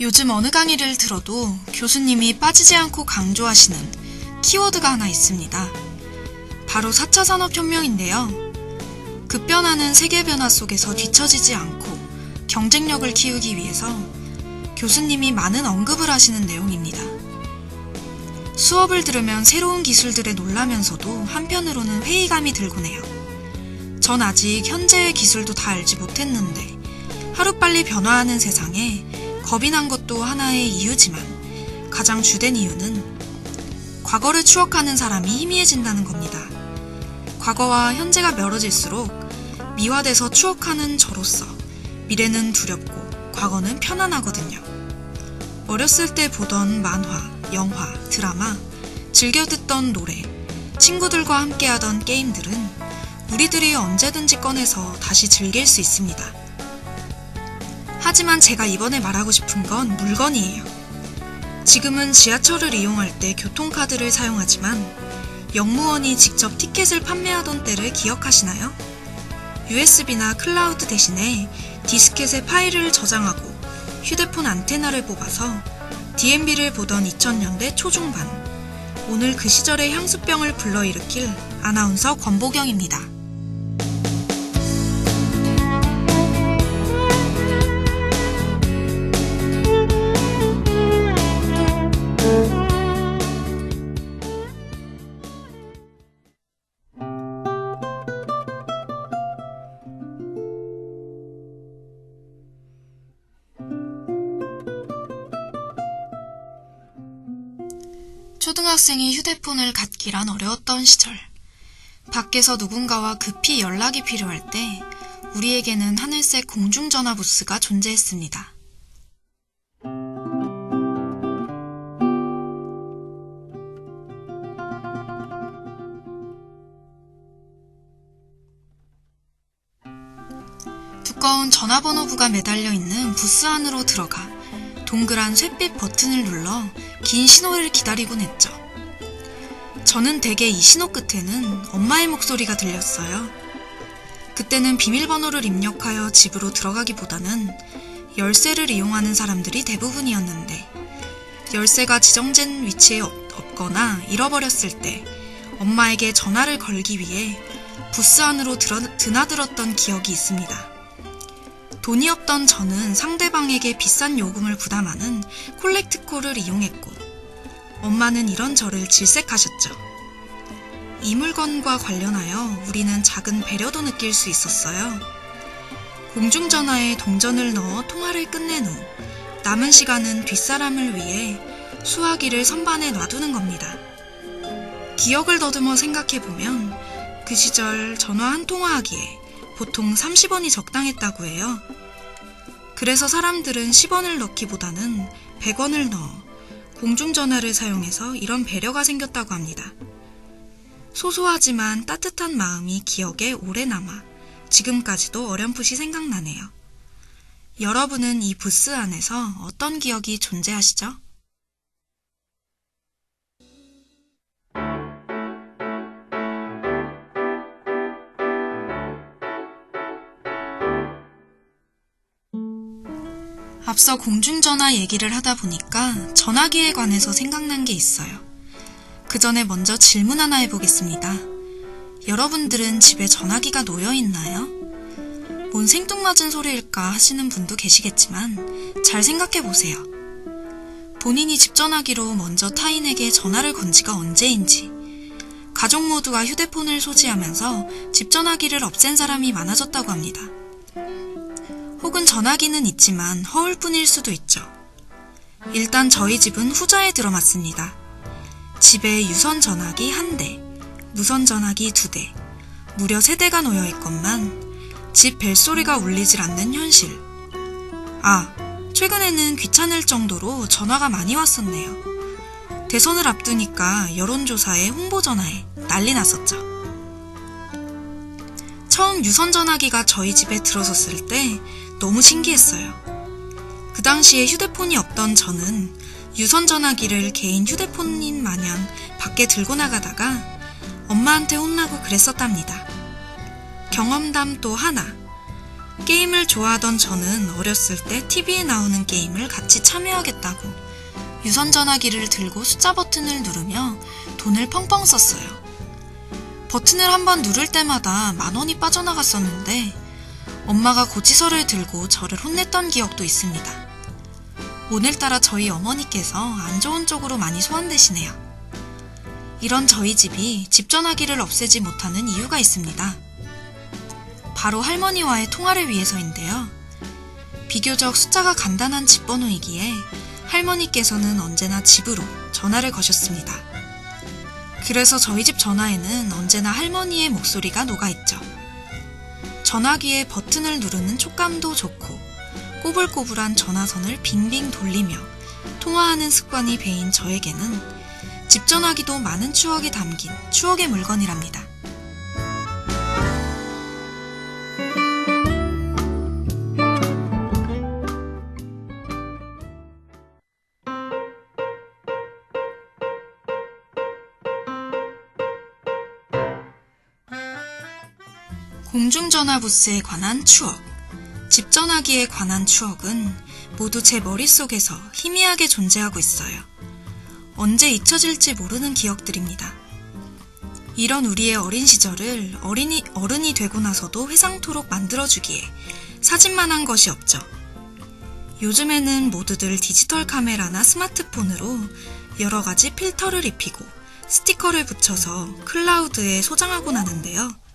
요즘 어느 강의를 들어도 교수님이 빠지지 않고 강조하시는 키워드가 하나 있습니다. 바로 4차 산업혁명인데요. 급변하는 세계 변화 속에서 뒤처지지 않고 경쟁력을 키우기 위해서 교수님이 많은 언급을 하시는 내용입니다. 수업을 들으면 새로운 기술들에 놀라면서도 한편으로는 회의감이 들곤 해요. 전 아직 현재의 기술도 다 알지 못했는데 하루빨리 변화하는 세상에 겁이 난 것도 하나의 이유지만 가장 주된 이유는 과거를 추억하는 사람이 희미해진다는 겁니다. 과거와 현재가 멀어질수록 미화돼서 추억하는 저로서 미래는 두렵고 과거는 편안하거든요. 어렸을 때 보던 만화, 영화, 드라마, 즐겨 듣던 노래, 친구들과 함께 하던 게임들은 우리들이 언제든지 꺼내서 다시 즐길 수 있습니다. 하지만 제가 이번에 말하고 싶은 건 물건이에요. 지금은 지하철을 이용할 때 교통카드를 사용하지만 영무원이 직접 티켓을 판매하던 때를 기억하시나요? USB나 클라우드 대신에 디스켓에 파일을 저장하고 휴대폰 안테나를 뽑아서 DMB를 보던 2000년대 초중반. 오늘 그 시절의 향수병을 불러일으킬 아나운서 권보경입니다. 초등학생이 휴대폰을 갖기란 어려웠던 시절. 밖에서 누군가와 급히 연락이 필요할 때 우리에게는 하늘색 공중전화 부스가 존재했습니다. 두꺼운 전화번호부가 매달려 있는 부스 안으로 들어가 동그란 쇠빛 버튼을 눌러 긴 신호를 기다리곤 했죠. 저는 대개 이 신호 끝에는 엄마의 목소리가 들렸어요. 그때는 비밀번호를 입력하여 집으로 들어가기보다는 열쇠를 이용하는 사람들이 대부분이었는데 열쇠가 지정된 위치에 없거나 잃어버렸을 때 엄마에게 전화를 걸기 위해 부스 안으로 들어, 드나들었던 기억이 있습니다. 돈이 없던 저는 상대방에게 비싼 요금을 부담하는 콜렉트콜을 이용했고, 엄마는 이런 저를 질색하셨죠. 이 물건과 관련하여 우리는 작은 배려도 느낄 수 있었어요. 공중전화에 동전을 넣어 통화를 끝낸 후 남은 시간은 뒷사람을 위해 수화기를 선반에 놔두는 겁니다. 기억을 더듬어 생각해보면 그 시절 전화 한 통화하기에 보통 30원이 적당했다고 해요. 그래서 사람들은 10원을 넣기보다는 100원을 넣어 공중전화를 사용해서 이런 배려가 생겼다고 합니다. 소소하지만 따뜻한 마음이 기억에 오래 남아 지금까지도 어렴풋이 생각나네요. 여러분은 이 부스 안에서 어떤 기억이 존재하시죠? 앞서 공중전화 얘기를 하다 보니까 전화기에 관해서 생각난 게 있어요. 그 전에 먼저 질문 하나 해보겠습니다. 여러분들은 집에 전화기가 놓여 있나요? 뭔 생뚱맞은 소리일까 하시는 분도 계시겠지만 잘 생각해 보세요. 본인이 집 전화기로 먼저 타인에게 전화를 건 지가 언제인지, 가족 모두가 휴대폰을 소지하면서 집 전화기를 없앤 사람이 많아졌다고 합니다. 혹은 전화기는 있지만 허울뿐일 수도 있죠. 일단 저희 집은 후자에 들어맞습니다. 집에 유선 전화기 한 대, 무선 전화기 두 대, 무려 세 대가 놓여 있건만 집 벨소리가 울리질 않는 현실. 아, 최근에는 귀찮을 정도로 전화가 많이 왔었네요. 대선을 앞두니까 여론조사에 홍보 전화에 난리 났었죠. 처음 유선 전화기가 저희 집에 들어섰을 때 너무 신기했어요. 그 당시에 휴대폰이 없던 저는 유선 전화기를 개인 휴대폰인 마냥 밖에 들고 나가다가 엄마한테 혼나고 그랬었답니다. 경험담 또 하나. 게임을 좋아하던 저는 어렸을 때 TV에 나오는 게임을 같이 참여하겠다고 유선 전화기를 들고 숫자 버튼을 누르며 돈을 펑펑 썼어요. 버튼을 한번 누를 때마다 만 원이 빠져나갔었는데 엄마가 고지서를 들고 저를 혼냈던 기억도 있습니다. 오늘따라 저희 어머니께서 안 좋은 쪽으로 많이 소환되시네요. 이런 저희 집이 집 전화기를 없애지 못하는 이유가 있습니다. 바로 할머니와의 통화를 위해서인데요. 비교적 숫자가 간단한 집 번호이기에 할머니께서는 언제나 집으로 전화를 거셨습니다. 그래서 저희 집 전화에는 언제나 할머니의 목소리가 녹아있죠. 전화기에 버튼을 누르는 촉감도 좋고 꼬불꼬불한 전화선을 빙빙 돌리며 통화하는 습관이 배인 저에게는 집 전화기도 많은 추억이 담긴 추억의 물건이랍니다. 공중전화 부스에 관한 추억. 집 전화기에 관한 추억은 모두 제 머릿속에서 희미하게 존재하고 있어요. 언제 잊혀질지 모르는 기억들입니다. 이런 우리의 어린 시절을 어린이, 어른이 되고 나서도 회상토록 만들어주기에 사진만한 것이 없죠. 요즘에는 모두들 디지털 카메라나 스마트폰으로 여러 가지 필터를 입히고 스티커를 붙여서 클라우드에 소장하곤 하는데요.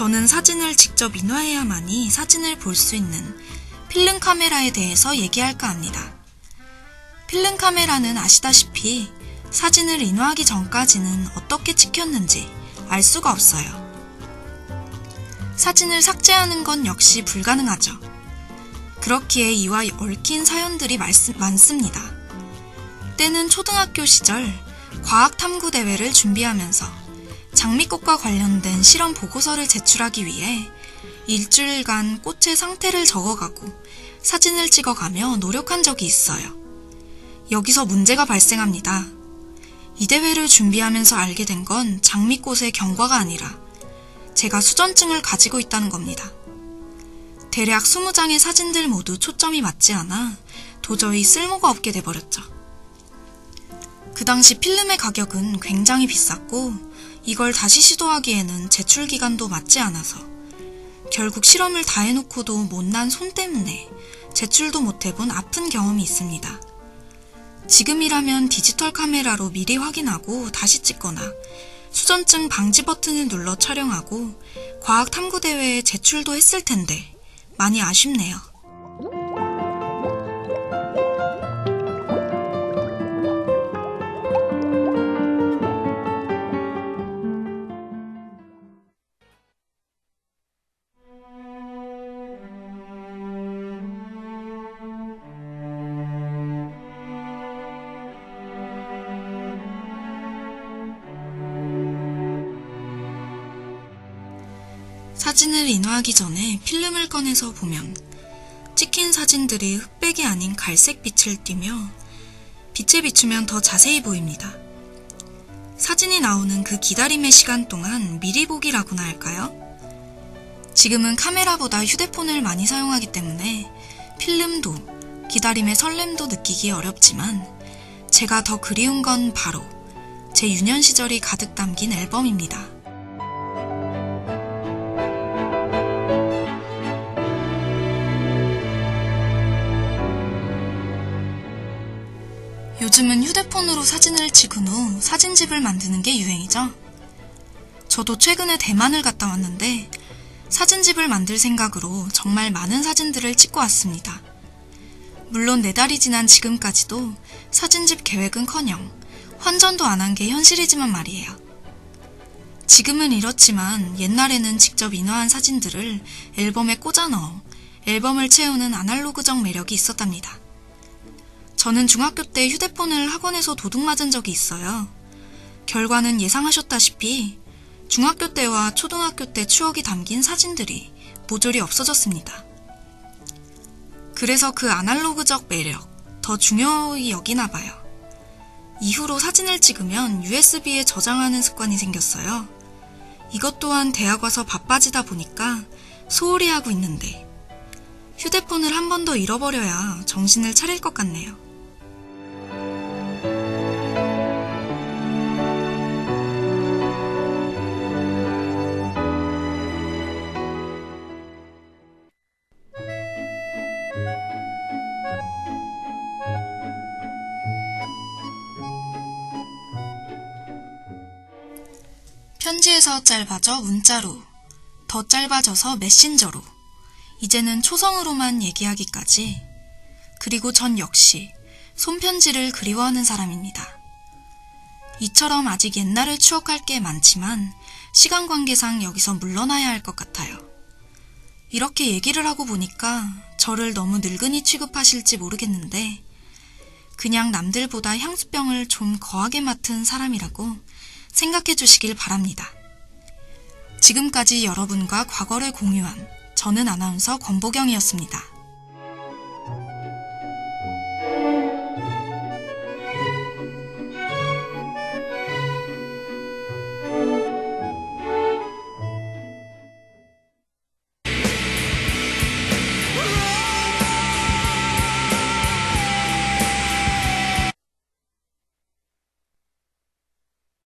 저는 사진을 직접 인화해야만이 사진을 볼 수 있는 필름 카메라에 대해서 얘기할까 합니다. 필름 카메라는 아시다시피 사진을 인화하기 전까지는 어떻게 찍혔는지 알 수가 없어요. 사진을 삭제하는 건 역시 불가능하죠. 그렇기에 이와 얽힌 사연들이 많습니다. 때는 초등학교 시절 과학탐구대회를 준비하면서 장미꽃과 관련된 실험 보고서를 제출하기 위해 일주일간 꽃의 상태를 적어가고 사진을 찍어가며 노력한 적이 있어요. 여기서 문제가 발생합니다. 이 대회를 준비하면서 알게 된 건 장미꽃의 경과가 아니라 제가 수전증을 가지고 있다는 겁니다. 대략 20장의 사진들 모두 초점이 맞지 않아 도저히 쓸모가 없게 돼버렸죠. 그 당시 필름의 가격은 굉장히 비쌌고 이걸 다시 시도하기에는 제출 기간도 맞지 않아서 결국 실험을 다 해놓고도 못난 손 때문에 제출도 못해본 아픈 경험이 있습니다. 지금이라면 디지털 카메라로 미리 확인하고 다시 찍거나 수전증 방지 버튼을 눌러 촬영하고 과학 탐구대회에 제출도 했을 텐데 많이 아쉽네요. 사진을 인화하기 전에 필름을 꺼내서 보면 찍힌 사진들이 흑백이 아닌 갈색 빛을 띠며 빛에 비추면 더 자세히 보입니다. 사진이 나오는 그 기다림의 시간 동안 미리 보기라고나 할까요? 지금은 카메라보다 휴대폰을 많이 사용하기 때문에 필름도 기다림의 설렘도 느끼기 어렵지만 제가 더 그리운 건 바로 제 유년 시절이 가득 담긴 앨범입니다. 요즘은 휴대폰으로 사진을 찍은 후 사진집을 만드는 게 유행이죠. 저도 최근에 대만을 갔다 왔는데 사진집을 만들 생각으로 정말 많은 사진들을 찍고 왔습니다. 물론 네 달이 지난 지금까지도 사진집 계획은 커녕 환전도 안 한 게 현실이지만 말이에요. 지금은 이렇지만 옛날에는 직접 인화한 사진들을 앨범에 꽂아 넣어 앨범을 채우는 아날로그적 매력이 있었답니다. 저는 중학교 때 휴대폰을 학원에서 도둑 맞은 적이 있어요. 결과는 예상하셨다시피 중학교 때와 초등학교 때 추억이 담긴 사진들이 모조리 없어졌습니다. 그래서 그 아날로그적 매력 더 중요히 여기나 봐요. 이후로 사진을 찍으면 USB에 저장하는 습관이 생겼어요. 이것 또한 대학 와서 바빠지다 보니까 소홀히 하고 있는데 휴대폰을 한 번 더 잃어버려야 정신을 차릴 것 같네요. 편지에서 짧아져 문자로, 더 짧아져서 메신저로, 이제는 초성으로만 얘기하기까지, 그리고 전 역시 손편지를 그리워하는 사람입니다. 이처럼 아직 옛날을 추억할 게 많지만 시간 관계상 여기서 물러나야 할 것 같아요. 이렇게 얘기를 하고 보니까 저를 너무 늙은이 취급하실지 모르겠는데, 그냥 남들보다 향수병을 좀 거하게 맡은 사람이라고 생각해 주시길 바랍니다. 지금까지 여러분과 과거를 공유한 저는 아나운서 권보경이었습니다.